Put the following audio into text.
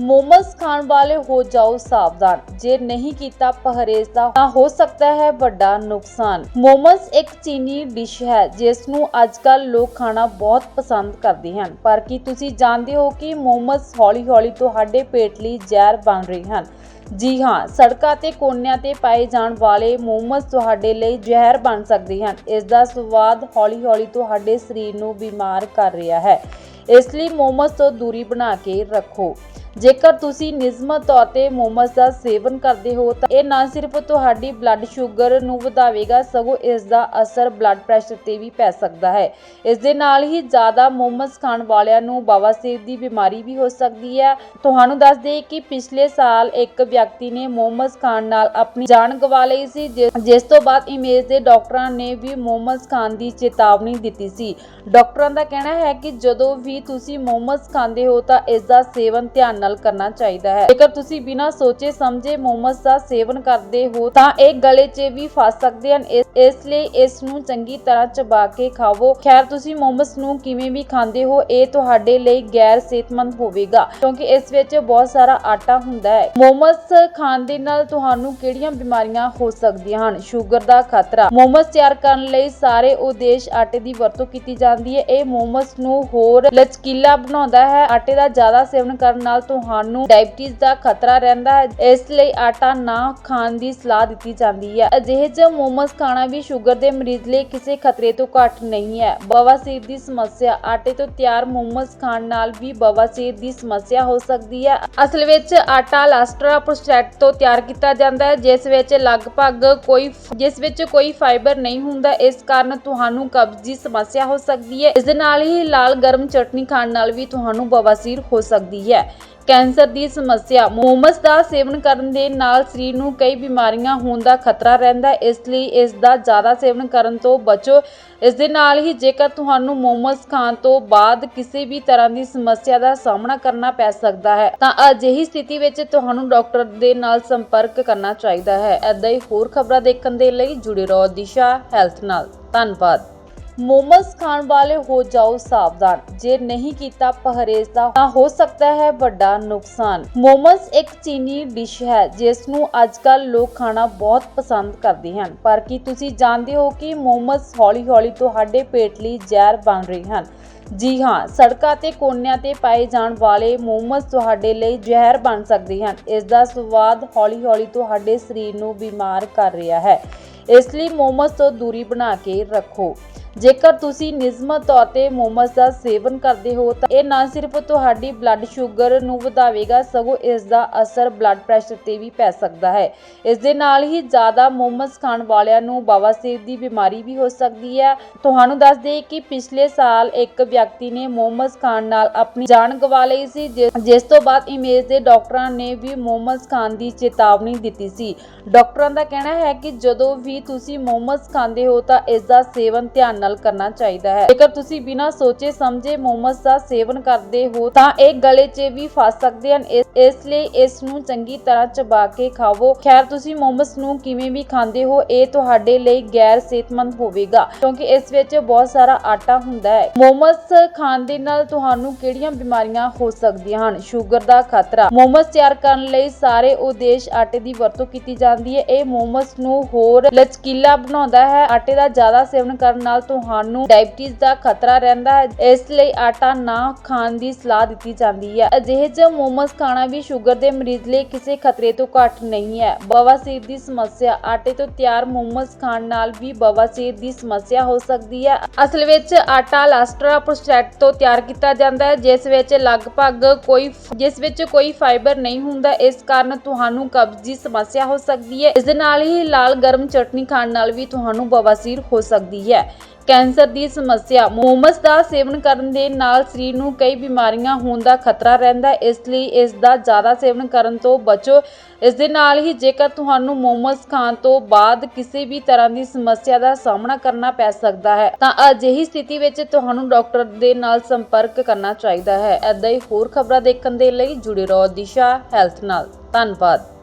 ਮੋਮਸ ਖਾਣ ਵਾਲੇ ਹੋ ਜਾਓ ਸਾਵਧਾਨ। ਜੇ ਨਹੀਂ ਕੀਤਾ, ਪਰਹੇਜ਼ ਦਾ ਤਾਂ ਹੋ ਸਕਦਾ ਹੈ ਵੱਡਾ ਨੁਕਸਾਨ। ਮੋਮਸ ਇੱਕ ਚੀਨੀ ਡਿਸ਼ ਹੈ, ਜਿਸ ਨੂੰ ਅੱਜਕੱਲ ਲੋਕ ਖਾਣਾ ਬਹੁਤ ਪਸੰਦ ਕਰਦੇ ਹਨ। ਪਰ ਕੀ ਤੁਸੀਂ ਜਾਣਦੇ ਹੋ ਕਿ ਮੋਮਸ ਹੌਲੀ-ਹੌਲੀ ਤੁਹਾਡੇ ਪੇਟ ਲਈ ਜ਼ਹਿਰ ਬਣ ਰਹੇ ਹਨ? ਜੀ ਹਾਂ, ਸੜਕਾਂ ਤੇ ਕੋਨਿਆਂ ਤੇ ਪਾਏ ਜਾਣ ਵਾਲੇ ਮੋਮਸ ਤੁਹਾਡੇ ਲਈ ਜ਼ਹਿਰ ਬਣ ਸਕਦੇ ਹਨ। ਇਸ ਦਾ ਸਵਾਦ ਹੌਲੀ-ਹੌਲੀ ਤੁਹਾਡੇ ਸਰੀਰ ਨੂੰ ਬਿਮਾਰ ਕਰ ਰਿਹਾ ਹੈ। ਇਸ ਲਈ ਮੋਮਸ ਤੋਂ ਦੂਰੀ ਬਣਾ ਕੇ ਰੱਖੋ। ਜੇਕਰ ਤੁਸੀਂ ਨਿਯਮਤ ਤੌਰ ਤੇ ਮੋਮਸ ਦਾ ਸੇਵਨ ਕਰਦੇ ਹੋ ਤਾਂ ਇਹ ਨਾ ਸਿਰਫ ਤੁਹਾਡੀ ਬਲੱਡ ਸ਼ੂਗਰ ਨੂੰ ਵਧਾਵੇਗਾ, ਸਗੋਂ ਇਸ ਦਾ ਅਸਰ ਬਲੱਡ ਪ੍ਰੈਸ਼ਰ ਤੇ ਵੀ ਪੈ ਸਕਦਾ ਹੈ। ਇਸ ਦੇ ਨਾਲ ਹੀ ਜ਼ਿਆਦਾ ਮੋਮਸ ਖਾਣ ਵਾਲਿਆਂ ਨੂੰ ਬਵਾਸੀਰ ਦੀ ਬਿਮਾਰੀ ਵੀ ਹੋ ਸਕਦੀ ਹੈ। ਤੁਹਾਨੂੰ ਦੱਸ ਦੇਈਏ ਕਿ ਪਿਛਲੇ ਸਾਲ ਇੱਕ ਵਿਅਕਤੀ ਨੇ ਮੋਮਸ ਖਾਣ ਨਾਲ ਆਪਣੀ ਜਾਨ ਗਵਾ ਲਈ ਸੀ ਜਿ- ਜਿਸ ਤੋਂ ਬਾਅਦ ਇਮੇਜ ਦੇ ਡਾਕਟਰਾਂ ਨੇ ਵੀ ਮੋਮਸ ਖਾਣ ਦੀ ਚੇਤਾਵਨੀ ਦਿੱਤੀ ਸੀ। ਡਾਕਟਰਾਂ ਦਾ ਕਹਿਣਾ ਹੈ ਕਿ ਜਦੋਂ ਵੀ ਤੁਸੀਂ ਮੋਮਸ ਖਾਂਦੇ ਹੋ ਤਾਂ ਇਸ ਦਾ ਸੇਵਨ ਧਿਆਨ ਨਾਲ ਕਰਨਾ ਚਾਹੀਦਾ ਹੈ। ਜੇਕਰ ਤੁਸੀਂ ਬਿਨਾਂ ਸੋਚੇ, ਸਮਝੇ ਮੋਮਸ ਦਾ ਸੇਵਨ ਕਰਦੇ ਹੋ, ਤਾਂ ਇਹ ਗਲੇ 'ਚ ਵੀ ਫਸ ਸਕਦੇ ਹਨ। ਇਸ ਲਈ ਇਸ ਨੂੰ ਚੰਗੀ ਤਰ੍ਹਾਂ ਚਬਾ ਕੇ ਖਾਵੋ। ਖੈਰ, ਤੁਸੀਂ ਮੋਮਸ ਨੂੰ ਕਿਵੇਂ ਵੀ ਖਾਂਦੇ ਹੋ, ਇਹ ਤੁਹਾਡੇ ਲਈ ਗੈਰ ਸਿਹਤਮੰਦ ਹੋਵੇਗਾ, ਕਿਉਂਕਿ ਇਸ ਵਿੱਚ ਬਹੁਤ ਸਾਰਾ ਆਟਾ ਹੁੰਦਾ ਹੈ। ਮੋਮਸ ਖਾਣ ਦੇ ਨਾਲ ਤੁਹਾਨੂੰ ਕਿਹੜੀਆਂ ਬਿਮਾਰੀਆਂ ਹੋ ਸਕਦੀਆਂ ਹਨ? ਸ਼ੂਗਰ ਦਾ ਖਤਰਾ। ਮੋਮਸ ਤਿਆਰ ਕਰਨ ਲਈ ਸਾਰੇ ਉਦੇਸ਼ ਆਟੇ ਦੀ ਵਰਤੋਂ ਕੀਤੀ ਜਾਂਦੀ ਹੈ। ਇਹ ਮੋਮਸ ਨੂੰ ਹੋਰ ਲਚਕੀਲਾ ਬਣਾਉਂਦਾ ਹੈ। ਆਟੇ ਦਾ ਜ਼ਿਆਦਾ ਸੇਵਨ ਕਰਨ ਨਾਲ ਤੁਹਾਨੂੰ ਡਾਇਬਟੀਜ਼ ਦਾ ਖਤਰਾ ਰਹਿੰਦਾ ਹੈ। ਇਸ ਲਈ ਆਟਾ ਨਾ ਖਾਣ ਦੀ ਸਲਾਹ ਦਿੱਤੀ ਜਾਂਦੀ ਹੈ। ਅਜਿਹੇ ਚ ਮੋਮਸ ਖਾਣਾ ਵੀ ਸ਼ੂਗਰ ਦੇ ਮਰੀਜ਼ ਲਈ ਕਿਸੇ ਖਤਰੇ ਤੋਂ ਘੱਟ ਨਹੀਂ ਹੈ। ਬਵਾਸੀਰ ਦੀ ਸਮੱਸਿਆ, ਆਟੇ ਤੋਂ ਤਿਆਰ ਮੋਮਸ ਖਾਣ ਨਾਲ ਵੀ ਬਵਾਸੀਰ ਦੀ ਸਮੱਸਿਆ ਹੋ ਸਕਦੀ ਹੈ। ਅਸਲ ਵਿੱਚ ਆਟਾ ਲਾਸਟਰਾ ਪ੍ਰੋਸਟੈਟ ਤੋਂ ਤਿਆਰ ਕੀਤਾ ਜਾਂਦਾ ਹੈ, ਜਿਸ ਵਿੱਚ ਲਗਭਗ ਕੋਈ ਜਿਸ ਵਿੱਚ ਕੋਈ ਫਾਈਬਰ ਨਹੀਂ ਹੁੰਦਾ, ਇਸ ਕਾਰਨ ਤੁਹਾਨੂੰ ਕਬਜ਼ ਦੀ ਸਮੱਸਿਆ ਹੋ ਸਕਦੀ ਹੈ। ਇਸ ਦੇ ਨਾਲ ਹੀ ਲਾਲ ਗਰਮ ਚਟਨੀ ਖਾਣ ਨਾਲ ਵੀ ਤੁਹਾਨੂੰ ਬਵਾਸੀਰ ਹੋ ਸਕਦੀ ਹੈ। ਕੈਂਸਰ ਦੀ ਸਮੱਸਿਆ। ਮੋਮਸ ਦਾ ਸੇਵਨ ਕਰਨ ਦੇ ਨਾਲ ਸਰੀਰ ਨੂੰ ਕਈ ਬਿਮਾਰੀਆਂ ਹੋਣ ਦਾ ਖਤਰਾ ਰਹਿੰਦਾ ਇਸ ਲਈ ਇਸ ਦਾ ਜ਼ਿਆਦਾ ਸੇਵਨ ਕਰਨ ਤੋਂ ਬਚੋ। ਇਸ ਦੇ ਨਾਲ ਹੀ ਜੇਕਰ ਤੁਹਾਨੂੰ ਮੋਮਸ ਖਾਣ ਤੋਂ ਬਾਅਦ ਕਿਸੇ ਵੀ ਤਰ੍ਹਾਂ ਦੀ ਸਮੱਸਿਆ ਦਾ ਸਾਹਮਣਾ ਕਰਨਾ ਪੈ ਸਕਦਾ ਹੈ, ਤਾਂ ਅਜਿਹੀ ਸਥਿਤੀ ਵਿੱਚ ਤੁਹਾਨੂੰ ਡਾਕਟਰ ਦੇ ਨਾਲ ਸੰਪਰਕ ਕਰਨਾ ਚਾਹੀਦਾ ਹੈ। ਐਦਾਂ ਹੀ ਹੋਰ ਖਬਰਾਂ ਦੇਖਣ ਦੇ ਲਈ ਜੁੜੇ ਰਹੋ ਦਿਸ਼ਾ ਹੈਲਥ ਨਾਲ। ਧੰਨਵਾਦ। ਮੋਮਸ ਖਾਣ ਵਾਲੇ ਹੋ ਜਾਓ ਸਾਵਧਾਨ। ਜੇ ਨਹੀਂ ਕੀਤਾ, ਪਰਹੇਜ਼ ਦਾ ਤਾਂ ਹੋ ਸਕਦਾ ਹੈ ਵੱਡਾ ਨੁਕਸਾਨ। ਮੋਮਸ ਇੱਕ ਚੀਨੀ ਡਿਸ਼ ਹੈ, ਜਿਸ ਨੂੰ ਅੱਜਕੱਲ ਲੋਕ ਖਾਣਾ ਬਹੁਤ ਪਸੰਦ ਕਰਦੇ ਹਨ। ਪਰ ਕੀ ਤੁਸੀਂ ਜਾਣਦੇ ਹੋ ਕਿ ਮੋਮਸ ਹੌਲੀ-ਹੌਲੀ ਤੁਹਾਡੇ ਪੇਟ ਲਈ ਜ਼ਹਿਰ ਬਣ ਰਹੇ ਹਨ? ਜੀ ਹਾਂ, ਸੜਕਾਂ ਤੇ ਕੋਨਿਆਂ ਤੇ ਪਾਏ ਜਾਣ ਵਾਲੇ ਮੋਮਸ ਤੁਹਾਡੇ ਲਈ ਜ਼ਹਿਰ ਬਣ ਸਕਦੇ ਹਨ। ਇਸ ਦਾ ਸਵਾਦ ਹੌਲੀ-ਹੌਲੀ ਤੁਹਾਡੇ ਸਰੀਰ ਨੂੰ ਬਿਮਾਰ ਕਰ ਰਿਹਾ ਹੈ। ਇਸ ਲਈ ਮੋਮਸ ਤੋਂ ਦੂਰੀ ਬਣਾ ਕੇ ਰੱਖੋ। ਜੇਕਰ ਤੁਸੀਂ ਨਿਯਮਤ ਤੌਰ ਤੇ ਮੋਮਸ ਦਾ ਸੇਵਨ ਕਰਦੇ ਹੋ ਤਾਂ ਇਹ ਨਾ ਸਿਰਫ ਤੁਹਾਡੀ ਬਲੱਡ ਸ਼ੂਗਰ ਨੂੰ ਵਧਾਵੇਗਾ, ਸਗੋਂ ਇਸ ਦਾ ਅਸਰ ਬਲੱਡ ਪ੍ਰੈਸ਼ਰ ਤੇ ਵੀ ਪੈ ਸਕਦਾ ਹੈ। ਇਸ ਦੇ ਨਾਲ ਹੀ ਜ਼ਿਆਦਾ ਮੋਮਸ ਖਾਣ ਵਾਲਿਆਂ ਨੂੰ ਬਵਾਸੀਰ ਦੀ ਬਿਮਾਰੀ ਵੀ ਹੋ ਸਕਦੀ ਹੈ। ਤੁਹਾਨੂੰ ਦੱਸ ਦੇਈਏ ਕਿ ਪਿਛਲੇ ਸਾਲ ਇੱਕ ਵਿਅਕਤੀ ਨੇ ਮੋਮਸ ਖਾਣ ਨਾਲ ਆਪਣੀ ਜਾਨ ਗਵਾ ਲਈ ਸੀ ਜਿ- ਜਿਸ ਤੋਂ ਬਾਅਦ ਇਮੇਜ ਦੇ ਡਾਕਟਰਾਂ ਨੇ ਵੀ ਮੋਮਸ ਖਾਣ ਦੀ ਚੇਤਾਵਨੀ ਦਿੱਤੀ ਸੀ। ਡਾਕਟਰਾਂ ਦਾ ਕਹਿਣਾ ਹੈ ਕਿ ਜਦੋਂ ਵੀ ਤੁਸੀਂ ਮੋਮਸ ਖਾਂਦੇ ਹੋ ਤਾਂ ਇਸ ਦਾ ਸੇਵਨ ਧਿਆਨ ਨਾਲ ਕਰਨਾ ਚਾਹੀਦਾ ਹੈ। ਜੇਕਰ ਤੁਸੀਂ ਬਿਨਾਂ ਸੋਚੇ, ਸਮਝੇ ਮੋਮਸ ਦਾ ਸੇਵਨ ਕਰਦੇ ਹੋ, ਤਾਂ ਇਹ ਗਲੇ 'ਚ ਵੀ ਫਸ ਸਕਦੇ ਹਨ। ਇਸ ਇਸ ਲਈ ਇਸ ਨੂੰ ਚੰਗੀ ਤਰ੍ਹਾਂ ਚਬਾ ਕੇ ਖਾਵੋ। ਖੈਰ, ਤੁਸੀਂ ਮੋਮਸ ਨੂੰ ਕਿਵੇਂ ਵੀ ਖਾਂਦੇ ਹੋ, ਇਹ ਤੁਹਾਡੇ ਲਈ ਗੈਰ ਸਿਹਤਮੰਦ ਹੋਵੇਗਾ, ਕਿਉਂਕਿ ਇਸ ਵਿੱਚ ਬਹੁਤ ਸਾਰਾ ਆਟਾ ਹੁੰਦਾ ਹੈ। ਮੋਮਸ ਖਾਣ ਦੇ ਨਾਲ ਤੁਹਾਨੂੰ ਕਿਹੜੀਆਂ ਬਿਮਾਰੀਆਂ ਹੋ ਸਕਦੀਆਂ ਹਨ? ਸ਼ੂਗਰ ਦਾ ਖਤਰਾ। ਮੋਮਸ ਤਿਆਰ ਕਰਨ ਲਈ ਸਾਰੇ ਉਦੇਸ਼ ਆਟੇ ਦੀ ਵਰਤੋਂ ਕੀਤੀ ਜਾਂਦੀ ਹੈ। ਇਹ ਮੋਮਸ ਨੂੰ ਹੋਰ ਲਚਕੀਲਾ ਬਣਾਉਂਦਾ ਹੈ। ਆਟੇ ਦਾ ਜ਼ਿਆਦਾ ਸੇਵਨ ਕਰਨ ਨਾਲ ਤੁਹਾਨੂੰ ਡਾਇਬਟੀਜ਼ ਦਾ ਖਤਰਾ ਰਹਿੰਦਾ ਹੈ, ਇਸ ਲਈ ਆਟਾ ਨਾ ਖਾਣ ਦੀ ਸਲਾਹ ਦਿੱਤੀ ਜਾਂਦੀ ਹੈ। ਅਜਿਹੇ ਚ ਮੋਮਸ ਖਾਣਾ ਵੀ ਸ਼ੂਗਰ ਦੇ ਮਰੀਜ਼ ਲਈ ਕਿਸੇ ਖਤਰੇ ਤੋਂ ਘੱਟ ਨਹੀਂ ਹੈ। ਬਵਾਸੀਰ ਦੀ ਸਮੱਸਿਆ, ਆਟੇ ਤੋਂ ਤਿਆਰ ਮੋਮਸ ਖਾਣ ਨਾਲ ਵੀ ਬਵਾਸੀਰ ਦੀ ਸਮੱਸਿਆ ਹੋ ਸਕਦੀ ਹੈ। ਅਸਲ ਵਿੱਚ ਆਟਾ ਲਾਸਟਰਾ ਪ੍ਰੋਸਟੈਟ ਤੋਂ ਤਿਆਰ ਕੀਤਾ ਜਾਂਦਾ ਹੈ, ਜਿਸ ਵਿੱਚ ਲਗਭਗ ਕੋਈ ਜਿਸ ਵਿੱਚ ਕੋਈ ਫਾਈਬਰ ਨਹੀਂ ਹੁੰਦਾ, ਇਸ ਕਾਰਨ ਤੁਹਾਨੂੰ ਕਬਜ਼ ਦੀ ਸਮੱਸਿਆ ਹੋ ਸਕਦੀ ਹੈ। ਇਸ ਦੇ ਨਾਲ ਹੀ ਲਾਲ ਗਰਮ ਚਟਨੀ ਖਾਣ ਨਾਲ ਵੀ ਤੁਹਾਨੂੰ ਬਵਾਸੀਰ ਹੋ ਸਕਦੀ ਹੈ। ਕੈਂਸਰ ਦੀ ਸਮੱਸਿਆ। ਮੋਮਸ ਦਾ ਸੇਵਨ ਕਰਨ ਦੇ ਨਾਲ ਸਰੀਰ ਨੂੰ ਕਈ ਬਿਮਾਰੀਆਂ ਹੋਣ ਦਾ ਖਤਰਾ ਰਹਿੰਦਾ ਇਸ ਲਈ ਇਸ ਦਾ ਜ਼ਿਆਦਾ ਸੇਵਨ ਕਰਨ ਤੋਂ ਬਚੋ। ਇਸ ਦੇ ਨਾਲ ਹੀ ਜੇਕਰ ਤੁਹਾਨੂੰ ਮੋਮਸ ਖਾਣ ਤੋਂ ਬਾਅਦ ਕਿਸੇ ਵੀ ਤਰ੍ਹਾਂ ਦੀ ਸਮੱਸਿਆ ਦਾ ਸਾਹਮਣਾ ਕਰਨਾ ਪੈ ਸਕਦਾ ਹੈ, ਤਾਂ ਅਜਿਹੀ ਸਥਿਤੀ ਵਿੱਚ ਤੁਹਾਨੂੰ ਡਾਕਟਰ ਦੇ ਨਾਲ ਸੰਪਰਕ ਕਰਨਾ ਚਾਹੀਦਾ ਹੈ। ਐਦਾਂ ਹੀ ਹੋਰ ਖਬਰਾਂ ਦੇਖਣ ਦੇ ਲਈ ਜੁੜੇ ਰਹੋ ਦਿਸ਼ਾ ਹੈਲਥ ਨਾਲ। ਧੰਨਵਾਦ।